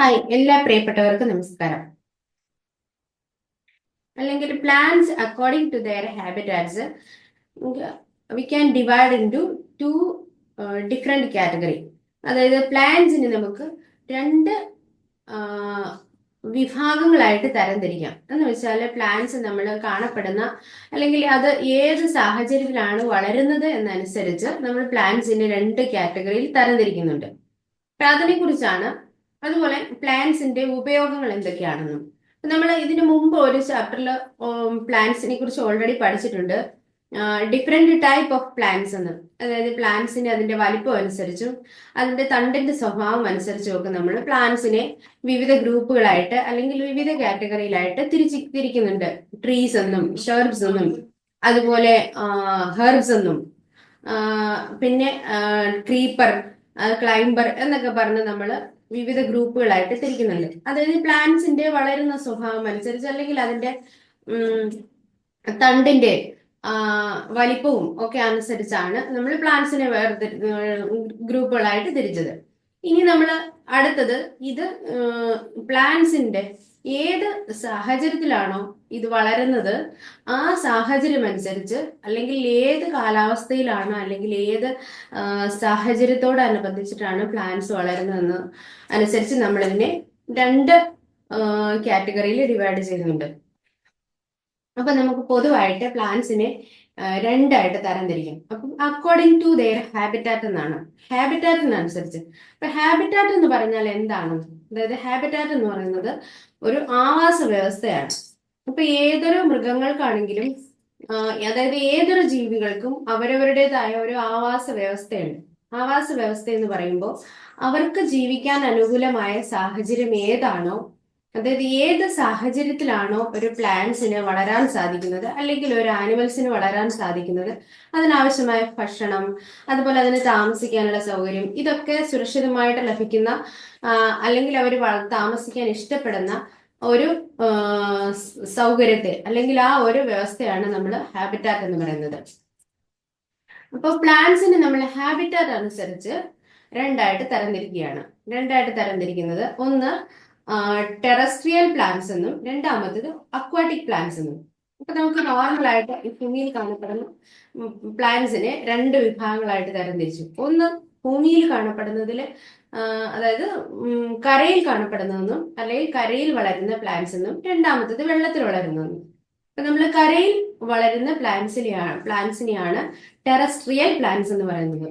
Hi എല്ലാ പ്രിയപ്പെട്ടവർക്കും നമസ്കാരം. അല്ലെങ്കിൽ plants according to their habitats we can divide into two different category അതായത് പ്ലാന്റ്സിന് നമുക്ക് രണ്ട് വിഭാഗങ്ങളായിട്ട് തരംതിരിക്കാം. എന്ന് വെച്ചാൽ പ്ലാന്റ്സ് നമ്മൾ കാണപ്പെടുന്ന അല്ലെങ്കിൽ അത് ഏത് സാഹചര്യത്തിലാണ് വളരുന്നത് എന്നനുസരിച്ച് നമ്മൾ പ്ലാന്റ്സിനെ രണ്ട് കാറ്റഗറിയിൽ തരംതിരിക്കുന്നുണ്ട്. അപ്പൊ അതിനെ കുറിച്ചാണ് അതുപോലെ പ്ലാന്റ്സിന്റെ ഉപയോഗങ്ങൾ എന്തൊക്കെയാണെന്നും. നമ്മൾ ഇതിനു മുമ്പ് ഒരു ചാപ്റ്ററിൽ പ്ലാന്റ്സിനെ കുറിച്ച് ഓൾറെഡി പഠിച്ചിട്ടുണ്ട്. ഡിഫറെന്റ് ടൈപ്പ് ഓഫ് പ്ലാന്റ്സ് എന്ന്. അതായത് പ്ലാന്റ്സിന്റെ അതിന്റെ വലിപ്പം അനുസരിച്ചും അതിന്റെ തണ്ടിന്റെ സ്വഭാവം അനുസരിച്ചും ഒക്കെ നമ്മൾ പ്ലാന്റ്സിനെ വിവിധ ഗ്രൂപ്പുകളായിട്ട് അല്ലെങ്കിൽ വിവിധ കാറ്റഗറിയിലായിട്ട് തിരിച്ച് തിരിക്കുന്നുണ്ട്. ട്രീസ് എന്നും ഷെർബ്സ് എന്നും അതുപോലെ ഹെർബ്സ് എന്നും. പിന്നെ ക്രീപ്പർ ക്ലൈംബർ എന്നൊക്കെ പറഞ്ഞ് നമ്മൾ വിവിധ ഗ്രൂപ്പുകളായിട്ട് തിരിക്കുന്നുണ്ട്. അതായത് പ്ലാന്റ്സിന്റെ വളരുന്ന സ്വഭാവം അനുസരിച്ച് അല്ലെങ്കിൽ അതിന്റെ തണ്ടിന്റെ വലിപ്പവും ഒക്കെ അനുസരിച്ചാണ് നമ്മൾ പ്ലാന്റ്സിനെ വേർതിരി ഗ്രൂപ്പുകളായിട്ട് തിരിച്ചത്. ഇനി നമ്മൾ അടുത്തത് ഇത് പ്ലാന്റ്സിന്റെ ഏത് സാഹചര്യത്തിലാണോ ഇത് വളരുന്നത് ആ സാഹചര്യം അനുസരിച്ച് അല്ലെങ്കിൽ ഏത് കാലാവസ്ഥയിലാണ് അല്ലെങ്കിൽ ഏത് സാഹചര്യത്തോടനുബന്ധിച്ചിട്ടാണ് പ്ലാന്റ്സ് വളരുന്നതെന്ന് അനുസരിച്ച് നമ്മൾ ഇതിനെ രണ്ട് കാറ്റഗറിയിൽ ഡിവൈഡ് ചെയ്യുന്നുണ്ട്. അപ്പൊ നമുക്ക് പൊതുവായിട്ട് പ്ലാന്റ്സിനെ രണ്ടായിട്ട് തരംതിരിക്കും. അപ്പം അക്കോർഡിംഗ് ടു ദെയർ ഹാബിറ്റാറ്റ് എന്നാണ്. ഹാബിറ്റാറ്റിനനുസരിച്ച് അപ്പൊ ഹാബിറ്റാറ്റ് എന്ന് പറഞ്ഞാൽ എന്താണ്? അതായത് ഹാബിറ്റാറ്റ് എന്ന് പറയുന്നത് ഒരു ആവാസ വ്യവസ്ഥയാണ്. അപ്പൊ ഏതൊരു മൃഗങ്ങൾക്കാണെങ്കിലും അതായത് ഏതൊരു ജീവികൾക്കും അവരവരുടേതായ ഒരു ആവാസ വ്യവസ്ഥയുണ്ട്. ആവാസ വ്യവസ്ഥ എന്ന് പറയുമ്പോൾ അവർക്ക് ജീവിക്കാൻ അനുകൂലമായ സാഹചര്യം ഏതാണോ അതായത് ഏത് സാഹചര്യത്തിലാണോ ഒരു പ്ലാന്റ്സിന് വളരാൻ സാധിക്കുന്നത് അല്ലെങ്കിൽ ഒരു ആനിമൽസിന് വളരാൻ സാധിക്കുന്നത് അതിനാവശ്യമായ ഭക്ഷണം അതുപോലെ അതിന് താമസിക്കാനുള്ള സൗകര്യം ഇതൊക്കെ സുരക്ഷിതമായിട്ട് ലഭിക്കുന്ന അല്ലെങ്കിൽ അവർ താമസിക്കാൻ ഇഷ്ടപ്പെടുന്ന ഒരു സൗകര്യത്തെ അല്ലെങ്കിൽ ആ ഒരു വ്യവസ്ഥയാണ് നമ്മൾ ഹാബിറ്റാറ്റ് എന്ന് പറയുന്നത്. അപ്പോൾ പ്ലാന്റ്സിന് നമ്മൾ ഹാബിറ്റാറ്റ് അനുസരിച്ച് രണ്ടായിട്ട് തരംതിരിക്കുകയാണ്. രണ്ടായിട്ട് തരംതിരിക്കുന്നത് ഒന്ന് ടെറസ്ട്രിയൽ പ്ലാന്റ്സ് എന്നും രണ്ടാമത്തേത് അക്വാട്ടിക് പ്ലാന്റ്സ് എന്നും. അപ്പൊ നമുക്ക് നോർമലായിട്ട് ഈ ഭൂമിയിൽ കാണപ്പെടുന്ന പ്ലാന്റ്സിനെ രണ്ട് വിഭാഗങ്ങളായിട്ട് തരംതിരിച്ചു. ഒന്ന് ഭൂമിയിൽ കാണപ്പെടുന്നതിൽ അതായത് കരയിൽ കാണപ്പെടുന്നതെന്നും അല്ലെങ്കിൽ കരയിൽ വളരുന്ന പ്ലാന്റ്സ് എന്നും രണ്ടാമത്തത് വെള്ളത്തിൽ വളരുന്നതെന്നും. അപ്പൊ നമ്മൾ കരയിൽ വളരുന്ന പ്ലാന്റ്സിനെയാണ് പ്ലാന്റ്സിനെയാണ് ടെറസ്ട്രിയൽ പ്ലാന്റ്സ് എന്ന് പറയുന്നത്.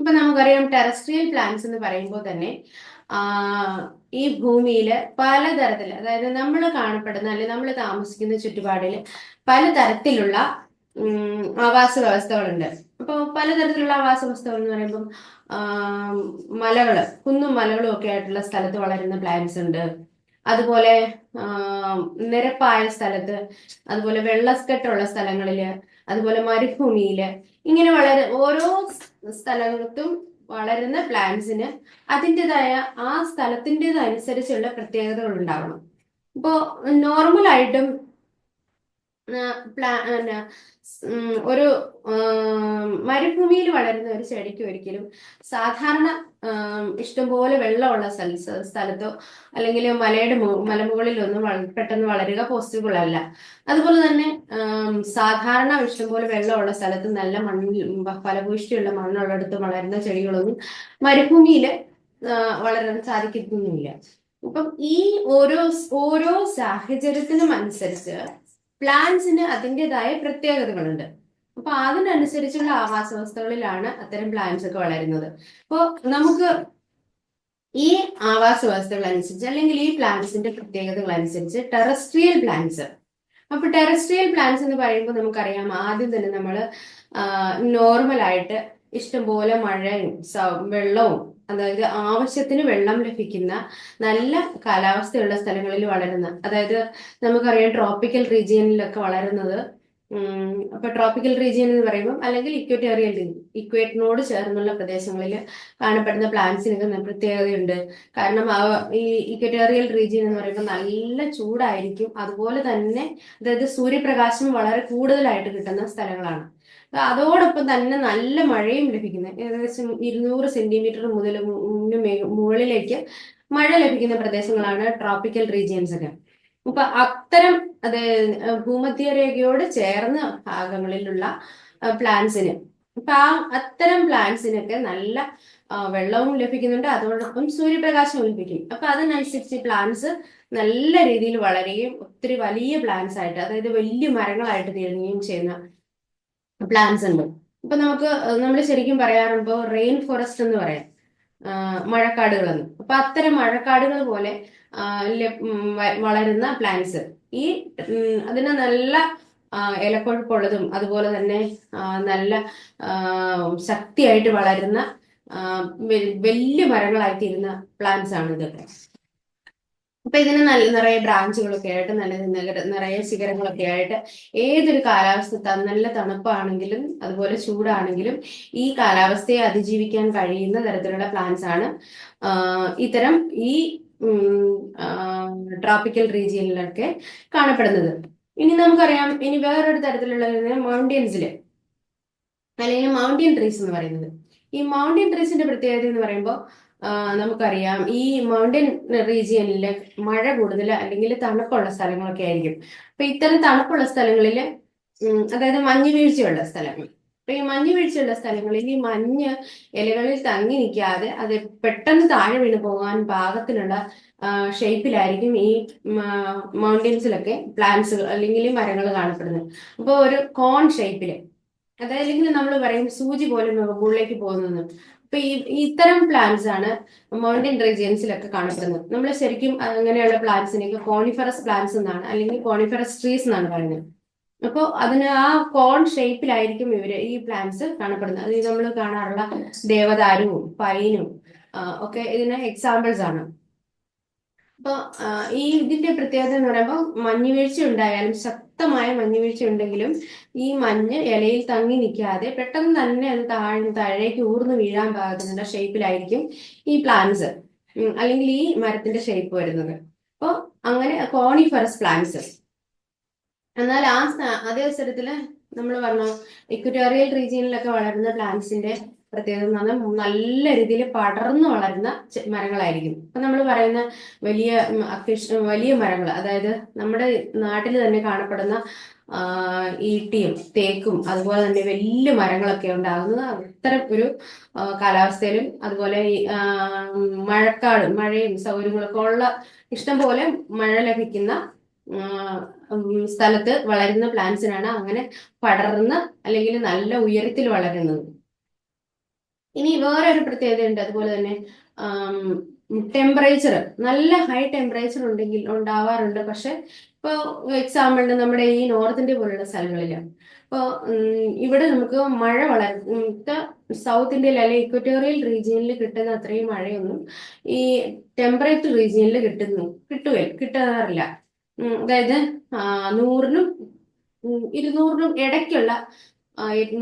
ഇപ്പൊ നമുക്കറിയാം ടെറസ്ട്രിയൽ പ്ലാന്റ്സ് എന്ന് പറയുമ്പോൾ തന്നെ ഈ ഭൂമിയിൽ പലതരത്തിൽ അതായത് നമ്മൾ കാണപ്പെടുന്ന അല്ലെങ്കിൽ നമ്മൾ താമസിക്കുന്ന ചുറ്റുപാടിൽ പലതരത്തിലുള്ള ആവാസ വ്യവസ്ഥകളുണ്ട് അപ്പോൾ പലതരത്തിലുള്ള ആവാസ വ്യവസ്ഥകൾ എന്ന് പറയുമ്പം മലകൾ കുന്നും മലകളും ഒക്കെ ആയിട്ടുള്ള സ്ഥലത്ത് വളരുന്ന പ്ലാന്റ്സ് ഉണ്ട്. അതുപോലെ നിരപ്പായ സ്ഥലത്ത് അതുപോലെ വെള്ളക്കെട്ടുള്ള സ്ഥലങ്ങളിൽ അതുപോലെ മരുഭൂമിയിൽ ഇങ്ങനെ വളരെ ഓരോ സ്ഥലത്തും വളരുന്ന പ്ലാന്റ്സിന് അതിന്റെതായ ആ സ്ഥലത്തിന്റെതനുസരിച്ചുള്ള പ്രത്യേകതകൾ ഉണ്ടാവണം ഇപ്പോൾ നോർമലായിട്ടും ഒരു മരുഭൂമിയിൽ വളരുന്ന ഒരു ചെടിക്ക് ഒരിക്കലും സാധാരണ ഇഷ്ടംപോലെ വെള്ളമുള്ള സ്ഥല സ്ഥലത്തോ അല്ലെങ്കിൽ മലയുടെ മലമുകളിലൊന്നും പെട്ടെന്ന് വളരുക പോസിബിൾ അല്ല. അതുപോലെ തന്നെ സാധാരണ ഇഷ്ടംപോലെ വെള്ളമുള്ള സ്ഥലത്ത് നല്ല മണ്ണിൽ ഫലഭൂഷ്ടിയുള്ള മണ്ണുള്ളിടത്ത് വളരുന്ന ചെടികളൊന്നും മരുഭൂമിയിൽ വളരാൻ സാധിക്കുന്നില്ല. അപ്പം ഈ ഓരോ ഓരോ സാഹചര്യത്തിനും അനുസരിച്ച് പ്ലാന്റ്സിന് അതിന്റെതായ പ്രത്യേകതകളുണ്ട്. അപ്പൊ അതിനനുസരിച്ചുള്ള ആവാസ വ്യവസ്ഥകളിലാണ് അത്തരം പ്ലാന്റ്സ് ഒക്കെ വളരുന്നത്. അപ്പോൾ നമുക്ക് ഈ ആവാസ വ്യവസ്ഥകൾ അനുസരിച്ച് അല്ലെങ്കിൽ ഈ പ്ലാന്റ്സിന്റെ പ്രത്യേകതകൾ അനുസരിച്ച് ടെറസ്ട്രിയൽ പ്ലാന്റ്സ്. അപ്പൊ ടെറസ്ട്രിയൽ പ്ലാന്റ്സ് എന്ന് പറയുമ്പോൾ നമുക്കറിയാം ആദ്യം തന്നെ നമ്മൾ നോർമലായിട്ട് ഇഷ്ടംപോലെ മഴയും വെള്ളവും അതായത് ആവശ്യത്തിന് വെള്ളം ലഭിക്കുന്ന നല്ല കാലാവസ്ഥയുള്ള സ്ഥലങ്ങളിൽ വളരുന്ന അതായത് നമുക്കറിയാം ട്രോപ്പിക്കൽ റീജിയനിലൊക്കെ വളരുന്നത് അപ്പൊ ട്രോപ്പിക്കൽ റീജിയൻ എന്ന് പറയുമ്പോൾ അല്ലെങ്കിൽ ഇക്വേറ്റേറിയൽ റീജിയൻ ഇക്വേറ്റിനോട് ചേർന്നുള്ള പ്രദേശങ്ങളിൽ കാണപ്പെടുന്ന പ്ലാന്റ്സിനൊക്കെ പ്രത്യേകതയുണ്ട്. കാരണം ഈ ഇക്വേറ്റേറിയൽ റീജിയൻ എന്ന് പറയുമ്പോൾ നല്ല ചൂടായിരിക്കും. അതുപോലെ തന്നെ അതായത് സൂര്യപ്രകാശം വളരെ കൂടുതലായിട്ട് കിട്ടുന്ന സ്ഥലങ്ങളാണ്. അതോടൊപ്പം തന്നെ നല്ല മഴയും ലഭിക്കുന്നത് ഏകദേശം ഇരുന്നൂറ് സെന്റിമീറ്റർ മുതൽ മുകളിലേക്ക് മഴ ലഭിക്കുന്ന പ്രദേശങ്ങളാണ് ട്രോപ്പിക്കൽ റീജിയൻസ് ഒക്കെ. അപ്പൊ അത്തരം അത് ഭൂമധ്യരേഖയോട് ചേർന്ന ഭാഗങ്ങളിലുള്ള പ്ലാന്റ്സിന് അപ്പൊ ആ അത്തരം പ്ലാന്റ്സിനൊക്കെ നല്ല വെള്ളവും ലഭിക്കുന്നുണ്ട്. അതോടൊപ്പം സൂര്യപ്രകാശവും ലഭിക്കും. അപ്പൊ അതിനനുസരിച്ച് പ്ലാന്റ്സ് നല്ല രീതിയിൽ വളരുകയും ഒത്തിരി വലിയ പ്ലാന്റ്സ് ആയിട്ട് അതായത് വലിയ മരങ്ങളായിട്ട് തീരുകയും ചെയ്യുന്ന പ്ലാന്റ്സ് ഉണ്ട്. ഇപ്പൊ നമുക്ക് നമ്മൾ ശരിക്കും പറയാറുണ്ട് റെയിൻ ഫോറസ്റ്റ് എന്ന് പറയാം മഴക്കാടുകളെന്ന്. അപ്പൊ അത്തരം മഴക്കാടുകൾ പോലെ വളരുന്ന പ്ലാന്റ്സ് ഈ അതിന് നല്ല ഇലക്കൊഴുപ്പുള്ളതും അതുപോലെ തന്നെ നല്ല ശക്തിയായിട്ട് വളരുന്ന വലിയ മരങ്ങളായിത്തീരുന്ന പ്ലാന്റ്സ് ആണ് ഇതൊക്കെ. അപ്പൊ ഇതിന് നല്ല നിറയെ ബ്രാഞ്ചുകളൊക്കെ ആയിട്ട് നല്ല നിറയെ ശിഖരങ്ങളൊക്കെ ആയിട്ട് ഏതൊരു കാലാവസ്ഥ നല്ല തണുപ്പാണെങ്കിലും അതുപോലെ ചൂടാണെങ്കിലും ഈ കാലാവസ്ഥയെ അതിജീവിക്കാൻ കഴിയുന്ന തരത്തിലുള്ള പ്ലാന്റ്സ് ആണ്. ഇത്തരം ഈ ട്രോപ്പിക്കൽ റീജിയനിലൊക്കെ കാണപ്പെടുന്നത്. ഇനി നമുക്കറിയാം ഇനി വേറൊരു തരത്തിലുള്ള മൗണ്ടൻസിൽ അല്ലെങ്കിൽ മൗണ്ടൻ ട്രീസ് എന്ന് പറയുന്നത്. ഈ മൗണ്ടൻ ട്രീസിന്റെ പ്രത്യേകത എന്ന് പറയുമ്പോൾ നമുക്കറിയാം. ഈ മൗണ്ടൻ റീജിയനിൽ മഴ കൂടുതൽ അല്ലെങ്കിൽ തണുപ്പുള്ള സ്ഥലങ്ങളൊക്കെ ആയിരിക്കും. അപ്പൊ ഇത്തരം തണുപ്പുള്ള സ്ഥലങ്ങളിൽ അതായത് മഞ്ഞ് വീഴ്ചയുള്ള സ്ഥലങ്ങൾ. അപ്പൊ ഈ മഞ്ഞ് വീഴ്ചയുള്ള സ്ഥലങ്ങളിൽ ഈ മഞ്ഞ് ഇലകളിൽ തങ്ങി നിൽക്കാതെ അത് പെട്ടെന്ന് താഴെ വീണ് പോകാൻ പാകത്തിനുള്ള ഷേപ്പിലായിരിക്കും ഈ മൗണ്ടൻസിലൊക്കെ പ്ലാന്റ്സുകൾ അല്ലെങ്കിൽ മരങ്ങൾ കാണപ്പെടുന്നത്. അപ്പോൾ ഒരു കോൺ ഷേപ്പിൽ അതായത് നമ്മൾ പറയും സൂചി പോലെ മുകളിലേക്ക് പോകുന്നത്. അപ്പൊ ഈ ഇത്തരം പ്ലാന്റ്സ് ആണ് മൗണ്ടൻ റീജിയൻസിലൊക്കെ കാണപ്പെടുന്നത്. നമ്മൾ ശരിക്കും അങ്ങനെയുള്ള പ്ലാന്റ്സിനെയൊക്കെ കോണിഫറസ് പ്ലാന്റ്സ് എന്നാണ് അല്ലെങ്കിൽ കോണിഫറസ് ട്രീസ് എന്നാണ് പറയുന്നത്. അപ്പോൾ അതിന് ആ കോൺ ഷേപ്പിലായിരിക്കും ഇവർ ഈ പ്ലാന്റ്സ് കാണപ്പെടുന്നത്. അത് നമ്മൾ കാണാറുള്ള ദേവദാരുവും പൈനും ഒക്കെ ഇതിന് എക്സാമ്പിൾസ് ആണ്. അപ്പോൾ ഈ ഇതിന്റെ പ്രത്യേകത എന്ന് പറയുമ്പോൾ മഞ്ഞുവീഴ്ച ഉണ്ടായാലും ശക്തമായ മഞ്ഞുവീഴ്ച ഉണ്ടെങ്കിലും ഈ മഞ്ഞ് ഇലയിൽ തങ്ങി നിൽക്കാതെ പെട്ടെന്ന് തന്നെ അത് താഴ്ന്ന് താഴേക്ക് ഊർന്ന് വീഴാൻ പാകത്തിനുള്ള ഷേപ്പിലായിരിക്കും ഈ പ്ലാന്റ്സ് അല്ലെങ്കിൽ ഈ മരത്തിന്റെ ഷേപ്പ് വരുന്നത്. അപ്പോൾ അങ്ങനെ കോണിഫറസ് പ്ലാന്റ്സ്. എന്നാൽ ആ അതേ അവസരത്തിൽ നമ്മൾ പറഞ്ഞു ഇക്വറ്റോറിയൽ റീജിയനിലൊക്കെ വളരുന്ന പ്ലാന്റ്സിന്റെ പ്രത്യേകത എന്ന് പറഞ്ഞാൽ നല്ല രീതിയിൽ പടർന്നു വളരുന്ന മരങ്ങളായിരിക്കും. ഇപ്പൊ നമ്മൾ പറയുന്ന വലിയ വലിയ മരങ്ങൾ അതായത് നമ്മുടെ നാട്ടിൽ തന്നെ കാണപ്പെടുന്ന ഈട്ടിയും തേക്കും അതുപോലെ തന്നെ വലിയ മരങ്ങളൊക്കെ ഉണ്ടാകുന്നത് അത്തരം ഒരു കാലാവസ്ഥയിലും അതുപോലെ മഴക്കാട് മഴയും സൗകര്യങ്ങളൊക്കെ ഉള്ള ഇഷ്ടം പോലെ മഴ ലഭിക്കുന്ന സ്ഥലത്ത് വളരുന്ന പ്ലാന്റ്സിനാണ് അങ്ങനെ പടർന്ന് അല്ലെങ്കിൽ നല്ല ഉയരത്തിൽ വളരുന്നത്. ഇനി വേറെ ഒരു പ്രത്യേകത ഉണ്ട് അതുപോലെ തന്നെ ടെമ്പറേച്ചർ നല്ല ഹൈ ടെമ്പറേച്ചർ ഉണ്ടെങ്കിൽ ഉണ്ടാവാറുണ്ട്. പക്ഷെ ഇപ്പോൾ എക്സാമ്പിളിന് നമ്മുടെ ഈ നോർത്ത് ഇന്ത്യ പോലുള്ള സ്ഥലങ്ങളിൽ. ഇപ്പോൾ ഇവിടെ നമുക്ക് മഴ വളരെ സൗത്ത് ഇന്ത്യയിൽ അല്ലെങ്കിൽ ഇക്വറ്റോറിയൽ റീജിയനിൽ കിട്ടുന്ന അത്രയും മഴയൊന്നും ഈ ടെമ്പറേച്ചർ റീജിയനിൽ കിട്ടുന്നു കിട്ടുക കിട്ടാറില്ല. അതായത് നൂറിനും ഇരുന്നൂറിനും ഇടയ്ക്കുള്ള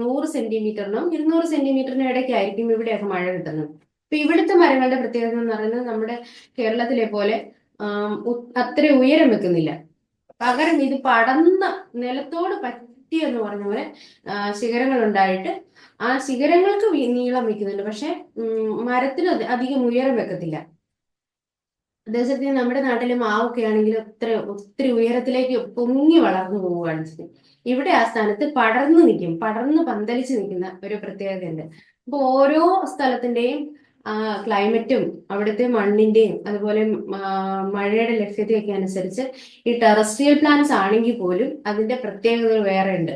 നൂറ് സെന്റിമീറ്ററിനും ഇരുന്നൂറ് സെന്റിമീറ്ററിനും ഇടയ്ക്കായിരിക്കും ഇവിടെയൊക്കെ മഴ കിട്ടുന്നത്. അപ്പൊ ഇവിടുത്തെ മരങ്ങളുടെ പ്രത്യേകത എന്ന് പറയുന്നത് നമ്മുടെ കേരളത്തിലെ പോലെ അത്ര ഉയരം വെക്കുന്നില്ല. പകരം ഇത് പടർന്ന നിലത്തോട് പറ്റി എന്ന് പറഞ്ഞ പോലെ ശിഖരങ്ങൾ ഉണ്ടായിട്ട് ആ ശിഖരങ്ങൾക്ക് നീളം വെക്കുന്നുണ്ട് പക്ഷെ മരത്തിന് അധികം ഉയരം വെക്കത്തില്ല. അതേസമയം നമ്മുടെ നാട്ടിലെ മാവൊക്കെ ആണെങ്കിൽ ഒത്തിരി ഒത്തിരി ഉയരത്തിലേക്ക് പൊങ്ങി വളർന്നു പോവുകയാണ് ഇവിടെ ആ സ്ഥാനത്ത് പടർന്നു നിൽക്കും. പടർന്ന് പന്തലിച്ച് നിൽക്കുന്ന ഒരു പ്രത്യേകത ഉണ്ട് അപ്പൊ ഓരോ സ്ഥലത്തിന്റെയും ക്ലൈമറ്റും അവിടുത്തെ മണ്ണിന്റെയും അതുപോലെ മഴയുടെ ലഭ്യതയൊക്കെ അനുസരിച്ച് ഈ ടെറസ്ട്രിയൽ പ്ലാന്റ്സ് ആണെങ്കിൽ പോലും അതിന്റെ പ്രത്യേകതകൾ വേറെ ഉണ്ട്.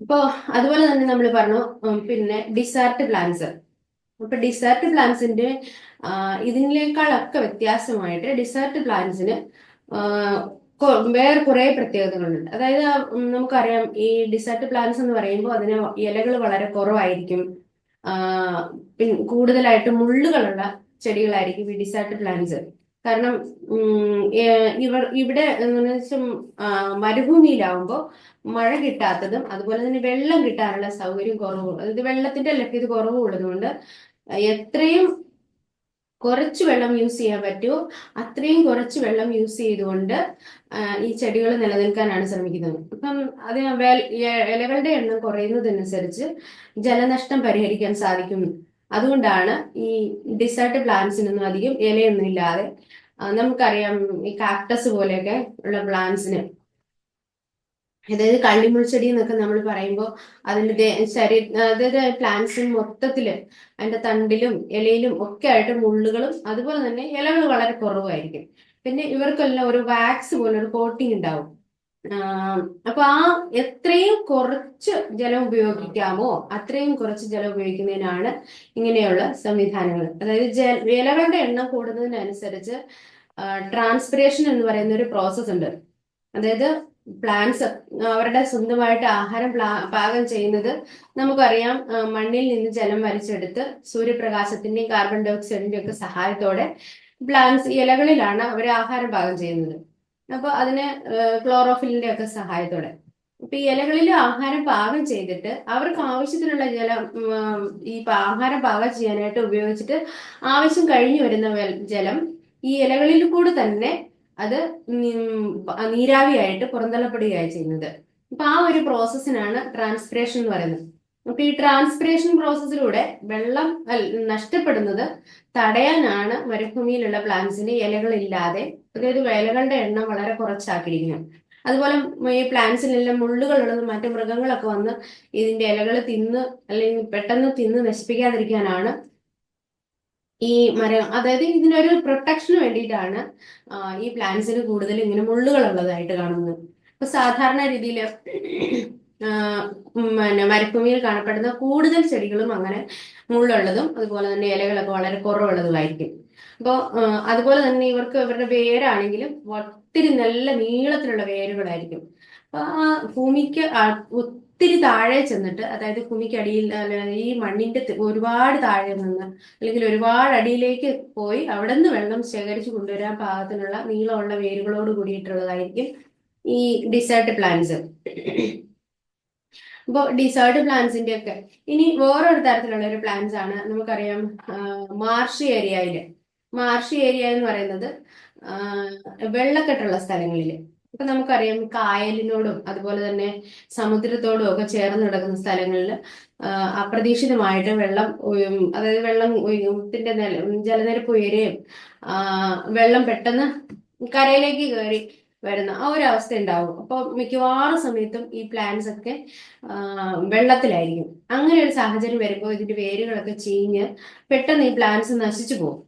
ഇപ്പോ അതുപോലെ തന്നെ നമ്മൾ പറഞ്ഞു പിന്നെ ഡിസാർട്ട് പ്ലാന്റ്സ് അപ്പൊ ഡിസേർട്ട് പ്ലാന്റ്സിന്റെ ഇതിനേക്കാളൊക്കെ വ്യത്യാസമായിട്ട് ഡിസേർട്ട് പ്ലാന്റ്സിന് വേറെ കുറെ പ്രത്യേകതകളുണ്ട്. അതായത് നമുക്കറിയാം ഈ ഡിസേർട്ട് പ്ലാന്റ്സ് എന്ന് പറയുമ്പോൾ അതിന് ഇലകൾ വളരെ കുറവായിരിക്കും. കൂടുതലായിട്ട് മുള്ളുകളുള്ള ചെടികളായിരിക്കും ഈ ഡിസേർട്ട് പ്ലാന്റ്സ് കാരണം ഇവർ ഇവിടെ മരുഭൂമിയിലാവുമ്പോൾ മഴ കിട്ടാത്തതും അതുപോലെ തന്നെ വെള്ളം കിട്ടാനുള്ള സൗകര്യം കുറവും അതായത് വെള്ളത്തിന്റെ ലഭ്യത കുറവും ഉള്ളതുകൊണ്ട് എത്രയും കുറച്ച് വെള്ളം യൂസ് ചെയ്യാൻ പറ്റുമോ അത്രയും കുറച്ച് വെള്ളം യൂസ് ചെയ്തുകൊണ്ട് ഈ ചെടികൾ നിലനിൽക്കാനാണ് ശ്രമിക്കുന്നത്. അപ്പം അത് ഇലകളുടെ എണ്ണം കുറയുന്നതനുസരിച്ച് ജലനഷ്ടം പരിഹരിക്കാൻ സാധിക്കും. അതുകൊണ്ടാണ് ഈ ഡിസേർട്ട് പ്ലാന്റ്സിനൊന്നും അധികം ഇലയൊന്നും ഇല്ലാതെ നമുക്കറിയാം ഈ കാക്ടസ് പോലെയൊക്കെ ഉള്ള പ്ലാന്റ്സിന് അതായത് കള്ളിമുൾച്ചെടി എന്നൊക്കെ നമ്മൾ പറയുമ്പോൾ അതിന്റെ ശരീര അതായത് പ്ലാന്റ്സിന് മൊത്തത്തിൽ അതിന്റെ തണ്ടിലും ഇലയിലും ഒക്കെ ആയിട്ട് മുള്ളുകളും അതുപോലെ തന്നെ ഇലകൾ വളരെ കുറവായിരിക്കും. പിന്നെ ഇവർക്കെല്ലാം ഒരു വാക്സ് പോലെ ഒരു കോട്ടിങ് ഉണ്ടാവും. അപ്പൊ ആ എത്രയും കുറച്ച് ജലം ഉപയോഗിക്കാമോ അത്രയും കുറച്ച് ജലം ഉപയോഗിക്കുന്നതിനാണ് ഇങ്ങനെയുള്ള സംവിധാനങ്ങൾ. അതായത് ഇലകളുടെ എണ്ണം കൂടുന്നതിനനുസരിച്ച് ട്രാൻസ്പിറേഷൻ എന്ന് പറയുന്ന ഒരു പ്രോസസ്സ് ഉണ്ട്. അതായത് പ്ലാന്റ്സ് അവരുടെ സ്വന്തമായിട്ട് ആഹാരം പാകം ചെയ്യുന്നത് നമുക്കറിയാം മണ്ണിൽ നിന്ന് ജലം വലിച്ചെടുത്ത് സൂര്യപ്രകാശത്തിന്റെയും കാർബൺ ഡയോക്സൈഡിന്റെയും ഒക്കെ സഹായത്തോടെ പ്ലാന്റ്സ് ഇലകളിലാണ് അവർ ആഹാരം പാകം ചെയ്യുന്നത്. അപ്പൊ അതിന് ക്ലോറോഫിലിന്റെ ഒക്കെ സഹായത്തോടെ. ഇപ്പൊ ഇലകളിൽ ആഹാരം പാകം ചെയ്തിട്ട് അവർക്ക് ആവശ്യത്തിനുള്ള ജലം ഈ ആഹാരം പാകം ചെയ്യാനായിട്ട് ഉപയോഗിച്ചിട്ട് ആവശ്യം കഴിഞ്ഞു വരുന്ന ജലം ഈ ഇലകളിൽ കൂടെ തന്നെ അത് നീരാവിയായിട്ട് പുറന്തള്ളപ്പെടുകയാണ് ചെയ്യുന്നത്. അപ്പൊ ആ ഒരു പ്രോസസ്സിനാണ് ട്രാൻസ്പിറേഷൻ എന്ന് പറയുന്നത്. അപ്പൊ ഈ ട്രാൻസ്പിറേഷൻ പ്രോസസ്സിലൂടെ വെള്ളം നഷ്ടപ്പെടുന്നത് തടയാനാണ് മരുഭൂമിയിലുള്ള പ്ലാന്റ്സിന് ഇലകളില്ലാതെ അതായത് ഇലകളുടെ എണ്ണം വളരെ കുറച്ചാക്കിയിരിക്കുന്നത്. അതുപോലെ ഈ പ്ലാന്റ്സിനെല്ലാം മുള്ളുകളുള്ളത് മറ്റു മൃഗങ്ങളൊക്കെ വന്ന് ഇതിന്റെ ഇലകൾ തിന്ന് അല്ലെങ്കിൽ പെട്ടെന്ന് തിന്ന് നശിപ്പിക്കാതിരിക്കാനാണ് ഈ മരം അതായത് ഇതിനൊരു പ്രൊട്ടക്ഷന് വേണ്ടിയിട്ടാണ് ഈ പ്ലാന്റ്സിന് കൂടുതൽ ഇങ്ങനെ മുള്ളുകൾ ഉള്ളതായിട്ട് കാണുന്നത്. ഇപ്പൊ സാധാരണ രീതിയിൽ പിന്നെ മരഭൂമിയിൽ കാണപ്പെടുന്ന കൂടുതൽ ചെടികളും അങ്ങനെ മുള്ളുള്ളതും അതുപോലെ തന്നെ ഇലകളൊക്കെ വളരെ കുറവുള്ളതുമായിരിക്കും. അപ്പോൾ അതുപോലെ തന്നെ ഇവർക്ക് ഇവരുടെ വേരാണെങ്കിലും ഒത്തിരി നല്ല നീളത്തിലുള്ള വേരുകളായിരിക്കും. അപ്പൊ ആ ഭൂമിക്ക് ഒത്തിരി താഴെ ചെന്നിട്ട് അതായത് ഭൂമിക്കടിയിൽ ഈ മണ്ണിന്റെ ഒരുപാട് താഴെ നിന്ന് അല്ലെങ്കിൽ ഒരുപാട് അടിയിലേക്ക് പോയി അവിടെ നിന്ന് വെള്ളം ശേഖരിച്ചു കൊണ്ടുവരാൻ പാകത്തിനുള്ള നീളമുള്ള വേരുകളോട് കൂടിയിട്ടുള്ളതായിരിക്കും ഈ ഡിസേർട്ട് പ്ലാന്റ്സ്. അപ്പോൾ ഡിസേർട്ട് പ്ലാന്റ്സിന്റെ ഒക്കെ ഇനി വേറൊരു തരത്തിലുള്ള ഒരു പ്ലാന്റ്സ് ആണ് നമുക്കറിയാം മാർഷ് ഏരിയയിൽ. മാർഷ് ഏരിയ എന്ന് പറയുന്നത് വെള്ളക്കെട്ടുള്ള സ്ഥലങ്ങളിൽ ഇപ്പൊ നമുക്കറിയാം കായലിനോടും അതുപോലെ തന്നെ സമുദ്രത്തോടും ഒക്കെ ചേർന്ന് കിടക്കുന്ന സ്ഥലങ്ങളിൽ അപ്രതീക്ഷിതമായിട്ട് വെള്ളം അതായത് വെള്ളം ത്തിന്റെ ജലനിരപ്പ് ഉയരുകയും വെള്ളം പെട്ടെന്ന് കരയിലേക്ക് കയറി വരുന്ന ആ ഒരു അവസ്ഥ ഉണ്ടാവും. അപ്പോൾ മിക്കവാറും സമയത്തും ഈ പ്ലാന്റ്സ് ഒക്കെ വെള്ളത്തിലായിരിക്കും. അങ്ങനെ ഒരു സാഹചര്യം വരുമ്പോൾ ഇതിന്റെ വേരുകളൊക്കെ ചീഞ്ഞ് പെട്ടെന്ന് ഈ പ്ലാന്റ്സ് നശിച്ചു പോകും.